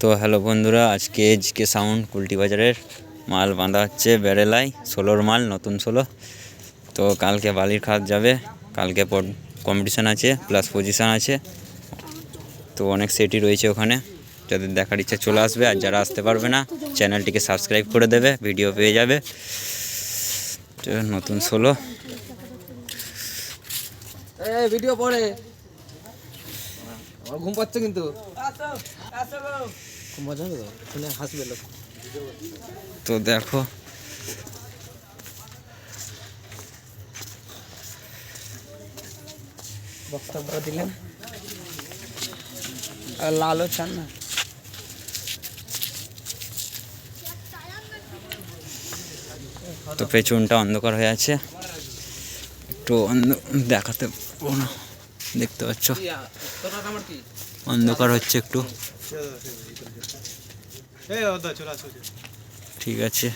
তো হ্যালো বন্ধুরা, আজকে এজকে সাউন্ড কুলটি বাজারের মাল বাঁধা হচ্ছে বেড়েলায় ষোলোর মাল, নতুন ষোলো। তো কালকে বালির খাত যাবে, কালকে কম্পিটিশান আছে প্লাস পজিশান আছে। তো অনেক সেটই রয়েছে ওখানে, যাদের দেখার ইচ্ছা চলে আসবে, আর যারা আসতে পারবে না চ্যানেলটিকে সাবস্ক্রাইব করে দেবে ভিডিও পেয়ে যাবে। নতুন ষোলো। ভিডিও পড়ে। আমার ঘুম পাচ্ছে কিন্তু। খুব মজা হবে তো? শুনে হাসবে লোক। তো দেখো। বক্তব্য দিলেন আর লালও চান না। তো পেছনটা অন্ধকার হয়ে আছে। একটু অন্ধ দেখাতে পারব না। দেখতে পাচ্ছ। অন্ধকার হচ্ছে একটু। ঠিক আছে।